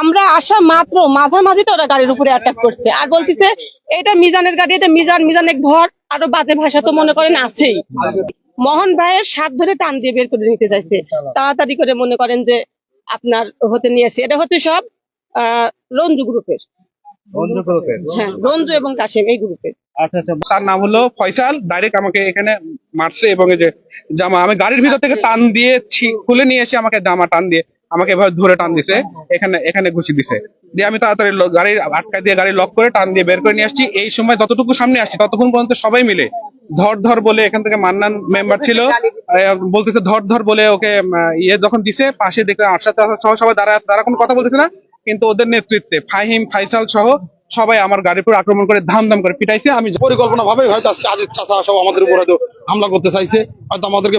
আমরা আসা মাত্র মাঝামাঝি তো ওরা গাড়ির উপরে অ্যাটাক করছে। আর বলতেছে এটা মিজানের গাড়ি এটা মিজান মিজান এক ধর আরও বাজে ভাষা তো মনে করেন আছেই। মোহন ভাইয়ের সাত ধরে টান দিয়ে বের করে নিতে চাইছে। তাড়াতাড়ি করে মনে করেন যে আপনার হতে নিয়েছে এটা হচ্ছে সব আহ রঞ্জু গ্রুপের। হ্যাঁ রঞ্জু এবং কাশেম এই গ্রুপের। আচ্ছা আচ্ছা তার নাম হলো ফয়সাল। ডাইরেক্ট আমাকে এখানে মারছে এবং এই যে জামা আমি গাড়ির ভিতর থেকে টান দিয়েছি খুলে নিয়ে এসে আমাকে জামা টান দিয়ে আমাকে এভাবে ধরে টান দিছে। এখানে এখানে ঘুষি দিছে। দিয়ে আমি তাড়াতাড়ি গাড়ির আটকা দিয়ে গাড়ি লক করে টান দিয়ে বের করে নিয়ে আসছি। এই সময় যতটুকু সামনে আসছি ততক্ষণ পর্যন্ত সবাই মিলে ধর ধর বলে এখান থেকে মান্নান মেম্বার ছিল। বলতেছে ধর ধর বলে ওকে ইয়ে যখন দিছে পাশে দেখলে আটশা সহ সবাই আছে, তারা কোনো কথা বলতেছে না কিন্তু ওদের নেতৃত্বে ফাহিম ফাইসাল সহ সবাই আমার গাড়ির উপর আক্রমণ করে ধাম ধাম করে পিটাইছে। আমি পরিকল্পনা ভাবে হয়তো আজকে আজিজ চাষা সব আমাদের উপর হয়তো হামলা করতে চাইছে। হয়তো আমাদেরকে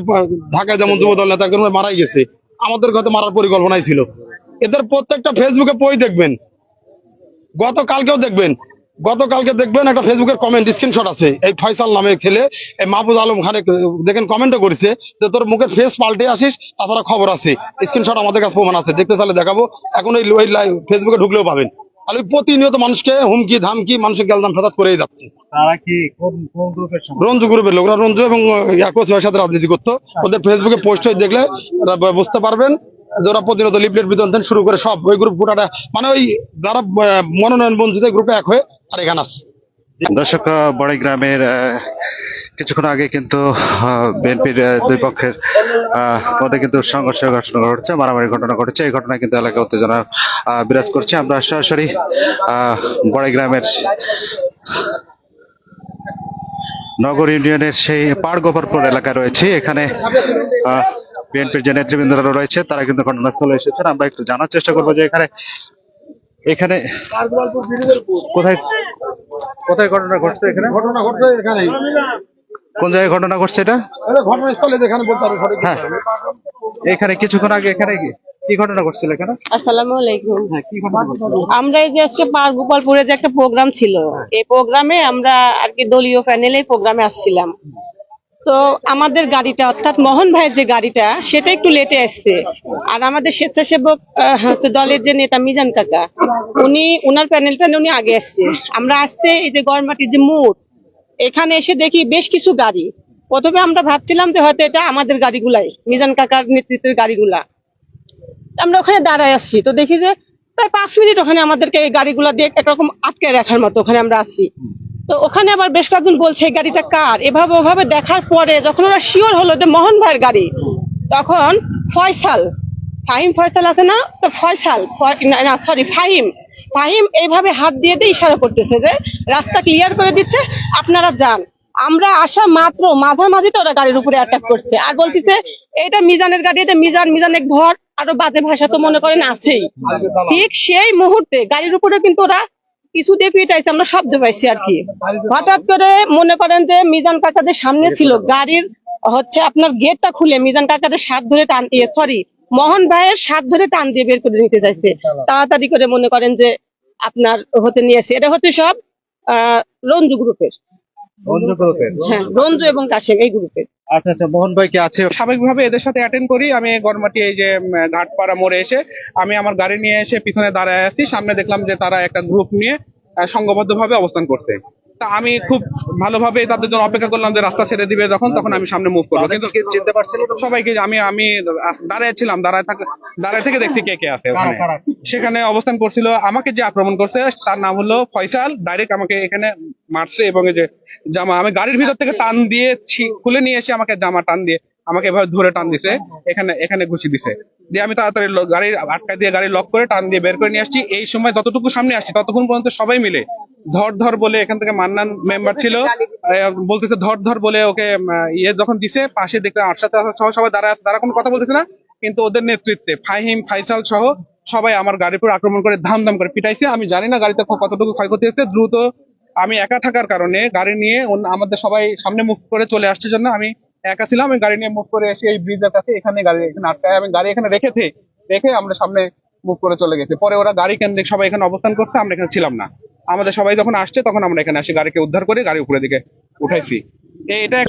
ঢাকায় যেমন যুব দল নেতা মারাই গেছে। আমাদের গত মারার পরিকল্পনাই ছিল। এদের প্রত্যেকটা ফেসবুকে বই দেখবেন। গতকালকেও দেখবেন। গতকালকে দেখবেন একটা ফেসবুকের কমেন্ট স্ক্রিনশট আছে। এই ফয়সাল নামে ছেলে, এই মাহবুজ আলম খানে দেখেন কমেন্টও করেছে যে তোর মুখের ফেস পাল্টে আসিস, তাছাড়া খবর আছে। স্ক্রিনশট আমাদের কাছে প্রমাণ আছে। দেখতে চাইলে দেখাবো। এখন লাইভ ফেসবুকে ঢুকলেও পাবেন। আর ওই প্রতিনিয়ত মানুষকে হুমকি ধামকি মানুষের গেলদাম ফেদাত করেই যাচ্ছে। তারা কি কোন কোন গ্রুপের রঞ্জু গ্রুপের লোকরা রঞ্জু এবং ভাইয়ের সাথে রাজনীতি করতো। ওদের ফেসবুকে পোস্ট হয়ে দেখলে ওরা বুঝতে পারবেন যে ওরা প্রতিনিয়ত লিফলেট বিতরণ শুরু করে সব। ওই গ্রুপ গোটাটা মানে ওই যারা মনোনয়ন বঞ্চিত গ্রুপে এক হয়ে আর এখানে আসছে। দর্শক বড় গ্রামের কিছুক্ষণ আগে কিন্তু বিএনপির দুই পক্ষের মধ্যে কিন্তু সংঘর্ষ ঘটনা ঘটছে, মারামারি ঘটনা ঘটেছে। এই ঘটনা কিন্তু এলাকা উত্তেজনা বিরাজ করছে। আমরা সরাসরি বড় গ্রামের নগর ইউনিয়নের সেই পাড় গোবরপুর এলাকায় রয়েছে। এখানে বিএনপির যে নেতৃবৃন্দরা রয়েছে, তারা কিন্তু ঘটনাস্থলে এসেছেন। আমরা একটু জানার চেষ্টা করব যে এখানে এখানে কোথায় কোথায় ঘটনা ঘটছে এখানে? ঘটনা ঘটছে এখানে কোন জায়গায় ঘটনা ঘটছে এটা? ঘটনাস্থলে যেখানে বলতে পারবে হ্যাঁ। এখানে কিছুক্ষণ আগে এখানে কি কি ঘটনা ঘটছিল এখানে? আসসালামু আলাইকুম। হ্যাঁ কি ঘটনা আমরা এই যে আজকে পার গোপালপুরে যে একটা প্রোগ্রাম ছিল এই প্রোগ্রামে আমরা আর কি দলীয় প্যানেলে প্রোগ্রামে আসছিলাম। তো আমাদের গাড়িটা অর্থাৎ মোহন ভাইয়ের যে গাড়িটা সেটা একটু লেটে আসছে। আর আমাদের স্বেচ্ছাসেবক আহ, হচ্ছে দলের যে নেতা মিজান কাকা উনি উনার প্যানেলটা উনি আগে আসছে। আমরা আসতে এই যে গড়মাটির যে মোড় এখানে এসে দেখি বেশ কিছু গাড়ি। প্রথমে আমরা ভাবছিলাম যে হয়তো এটা আমাদের গাড়িগুলাই, মিজান কাকার নেতৃত্বের গাড়িগুলা। আমরা ওখানে দাঁড়ায় আসছি, তো দেখি যে প্রায় পাঁচ মিনিট ওখানে আমাদেরকে এই গাড়িগুলো দিয়ে একরকম আটকে রাখার মতো ওখানে আমরা আছি। তো ওখানে আবার বেশ কয়েকজন বলছে গাড়িটা কার? এভাবে ওভাবে দেখার পরে যখন ওরা শিওর হলো যে মোহন ভাইয়ের গাড়ি, তখন ফয়সাল, ফাহিম ফয়সাল আছে না? তো ফয়সাল সরি ফাহিম। ফাহিম এইভাবে হাত দিয়ে দিয়ে ইশারা করতেছে যে রাস্তা ক্লিয়ার করে দিচ্ছে, আপনারা যান। আমরা আসা মাত্র, মাঝামাঝি তো ওরা গাড়ির উপরে অ্যাটাক করছে। আর বলতেছে এটা মিজানের গাড়ি, এটা মিজান মিজান এক ধর আরও বাজে ভাষা তো মনে করেন আছেই। ঠিক সেই মুহূর্তে গাড়ির উপরে কিন্তু ওরা কিছু দিয়ে আমরা শব্দ পাইছি আর কি। হঠাৎ করে মনে করেন যে মিজান কাকাদের সামনে ছিল, গাড়ির হচ্ছে আপনার গেটটা খুলে মিজান কাকাদের সাত ধরে টান সরি মোহন ভাইয়ের সাত ধরে টান দিয়ে বের করে নিতে চাইছে। তাড়াতাড়ি করে মনে করেন যে আপনার হতে নিয়েছে এটা হচ্ছে সব রঞ্জু গ্রুপের। বন্ধ গ্রুপের। হ্যাঁ রঞ্জু এবং কাশেম এই গ্রুপের। আচ্ছা আচ্ছা মোহন ভাই কি আছে? স্বাভাবিকভাবে এদের সাথে অ্যাটেন্ড করি। আমি এই যে ঘাটপাড়া মোড়ে এসে আমি আমার গাড়ি নিয়ে এসে পিছনে দাঁড়ায় আছি। সামনে দেখলাম যে তারা একটা গ্রুপ নিয়ে সংঘবদ্ধভাবে অবস্থান করছে। তা আমি খুব ভালোভাবে তাদের জন্য অপেক্ষা করলাম যে রাস্তা ছেড়ে দিবে যখন তখন আমি সামনে মুভ করব। কিন্তু চিনতে পারছিল সবাইকে আমি আমি দাঁড়ায় ছিলাম দাঁড়ায় থাক দাঁড়ায় থেকে দেখছি কে কে আছে ওখানে। সেখানে অবস্থান করছিল আমাকে যে আক্রমণ করছে তার নাম হলো ফয়সাল ডাইরেক্ট আমাকে এখানে মারছে এবং এই যে জামা আমি গাড়ির ভিতর থেকে টান দিয়ে খুলে নিয়ে এসে আমাকে জামা টান দিয়ে আমাকে এভাবে ধরে টান দিছে এখানে এখানে ঘুষি দিছে। দিয়ে আমি তাড়াতাড়ি গাড়ির আটকা দিয়ে গাড়ি লক করে টান দিয়ে বের করে নিয়ে আসছি। এই সময় যতটুকু সামনে আসছি ততক্ষণ পর্যন্ত সবাই মিলে ধর ধর বলে এখান থেকে মান্নান মেম্বার ছিল। বলতেছে ধর ধর বলে ওকে ইয়ে যখন দিছে পাশে দেখলে আটশা সহ সবাই দাঁড়ায় আছে, তারা কোনো কথা বলতেছে না কিন্তু ওদের নেতৃত্বে ফাহিম ফাইসাল সহ সবাই আমার গাড়ির উপর আক্রমণ করে ধাম ধাম করে পিটাইছে। আমি জানি না গাড়িতে কতটুকু ক্ষয়ক্ষতি হয়েছে দ্রুত আমি একা থাকার কারণে গাড়ি নিয়ে আমাদের সবাই সামনে মুখ করে চলে আসছে জন্য আমি একা ছিলাম। আমি গাড়ি নিয়ে মুভ করে এসে এই ব্রিজের কাছে এখানে গাড়ি এখানে আটকায়। আমি গাড়ি এখানে রেখেছে রেখে আমরা সামনে মুভ করে চলে গেছে। পরে ওরা গাড়ি কেন্দ্রিক সবাই এখানে অবস্থান করছে আমরা এখানে ছিলাম না। আমাদের সবাই যখন আসছে তখন আমরা এখানে আসি গাড়িকে উদ্ধার করে গাড়ি উপরে দিকে উঠাইছি। এ- এটা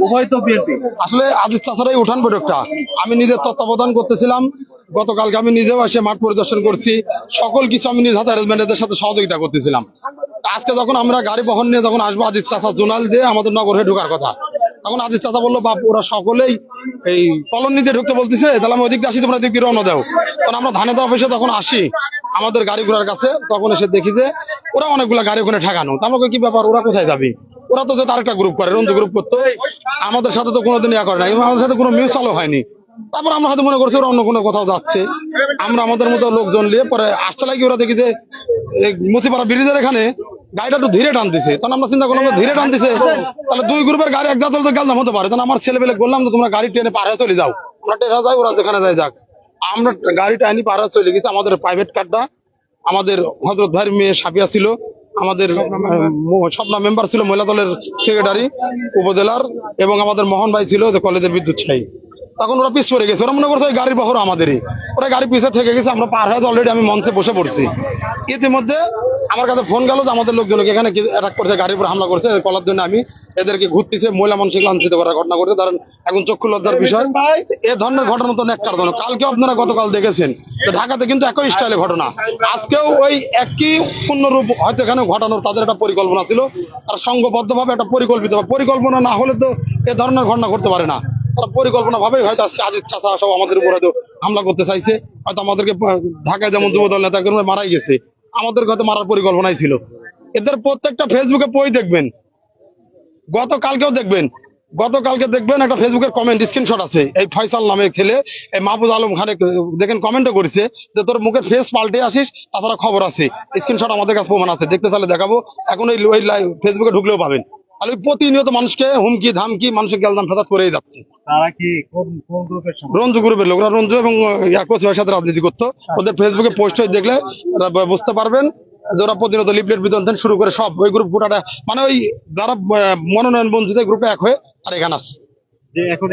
উভয় তো বিএনপি আসলে আজিজ চাষারাই উঠান বৈঠকটা। আমি নিজের তত্ত্বাবধান করতেছিলাম। গতকালকে আমি নিজেও এসে মাঠ পরিদর্শন করছি। সকল কিছু আমি নিজ হাতে অ্যারেঞ্জমেন্টের সাথে সহযোগিতা করতেছিলাম। আজকে যখন আমরা গাড়ি বহন নিয়ে যখন আসব আদিত চাষা জোনাল দিয়ে আমাদের নগরে ঢোকার কথা। তখন আদিত চাষা বলল বাপ ওরা সকলেই এই কলোনি দিয়ে ঢুকতে বলতেছে। তাহলে আমি ওদিক দিয়ে আসি তোমরা দিক দিয়ে রওনা দাও। তখন আমরা ধানে দেওয়া অফিসে তখন আসি। আমাদের গাড়ি ঘোড়ার কাছে, তখন এসে দেখি যে ওরা অনেকগুলা গাড়ি ওখানে ঠেকানো। তা আমাকে কি ব্যাপার? ওরা কোথায় যাবে? ওরা তো যে আরেকটা গ্রুপ করে, রঞ্জু গ্রুপ করতো। আমাদের সাথে তো কোনোদিন ইয়া করে না আমাদের সাথে কোনো মিউচুয়ালও হয়নি। তারপর আমরা হয়তো মনে করছি ওরা অন্য কোনো কোথাও যাচ্ছে। আমরা আমাদের মতো লোকজন নিয়ে পরে আসতে লাগি, ওরা দেখি যে এই মুচিপাড়া ব্রিজের এখানে গাড়িটা একটু ধীরে টানতেছে তখন আমরা চিন্তা করলাম ধীরে টানতেছে তাহলে দুই গ্রুপের গাড়ি এক জাতল তো গেলাম হতে পারে। তখন আমার ছেলেবেলে বললাম যে, তোমরা গাড়ি ট্রেনে হয়ে চলে যাও। আমরা ট্রেনে যাই, ওরা যেখানে যায় যাক। আমরা গাড়িটা পার হয়ে চলে গেছি, আমাদের প্রাইভেট কারটা আমাদের হজরত ভাইয়ের মেয়ে সাফিয়া ছিল, আমাদের স্বপ্না মেম্বার ছিল, মহিলা দলের সেক্রেটারি উপজেলার, এবং আমাদের মোহন ভাই ছিল যে কলেজের বিদ্যুৎ ছাই তখন ওরা পিছ পড়ে গেছে, ওরা মনে করছে ওই গাড়ির বহর আমাদেরই। ওরা গাড়ি পিছিয়ে থেকে গেছে, আমরা পার হয়ে অলরেডি আমি মঞ্চে বসে পড়ছি। ইতিমধ্যে আমার কাছে ফোন গেল যে আমাদের লোকজনকে এখানে অ্যাটাক করছে, গাড়ির উপর হামলা করছে কলার জন্য আমি এদেরকে ঘুরতেছে মহিলা মানুষকে লাঞ্ছিত করার ঘটনা করছে কারণ এখন চক্ষু লজ্জার বিষয়। এ ধরনের ঘটনা তো নেককার ধরনের। কালকে আপনারা গতকাল দেখেছেন। যে ঢাকাতে কিন্তু একই স্টাইলে ঘটনা। আজকেও ওই একই পূর্ণরূপ হয়তো এখানে ঘটানোর তাদের একটা পরিকল্পনা ছিল। আর সংঘবদ্ধভাবে একটা পরিকল্পিত। পরিকল্পনা না হলে তো এ ধরনের ঘটনা ঘটতে পারে না। তারা পরিকল্পনা ভাবেই হয়তো আজকে আজিজ চাষা সব আমাদের উপর হয়তো হামলা করতে চাইছে। হয়তো আমাদেরকে ঢাকায় যেমন যুবদল নেতা একজন মারাই গেছে। আমাদের হয়তো মারার পরিকল্পনাই ছিল। এদের প্রত্যেকটা ফেসবুকে বই দেখবেন। গতকালকেও দেখবেন গতকালকে দেখবেন একটা ফেসবুকের কমেন্ট স্ক্রিনশট আছে। এই ফয়সাল নামে ছেলে এই মাহফুজ আলম খানে দেখেন কমেন্টও করেছে যে তোর মুখের ফেস পাল্টে আসিস তাছাড়া খবর আছে। স্ক্রিনশট আমাদের কাছে প্রমাণ আছে। দেখতে তাহলে দেখাবো। এখন ওই ফেসবুকে ঢুকলেও পাবেন। আর ওই প্রতিনিয়ত মানুষকে হুমকি ধামকি মানুষের গেলদাম ফেসাদ করেই যাচ্ছে। তারা কি রঞ্জু গ্রুপের লোকরা রঞ্জু এবং ভাইয়ের সাথে রাজনীতি করতো। ওদের ফেসবুকে পোস্ট হয়ে দেখলে বুঝতে পারবেন। যে প্রতিরোধ লিফলেট বিতরণ শুরু করে সব, ওই গ্রুপ গোটাটা মানে ওই যারা মনোনয়ন বঞ্চিত গ্রুপে এক হয়ে আর এখানে আসছে। যে এখন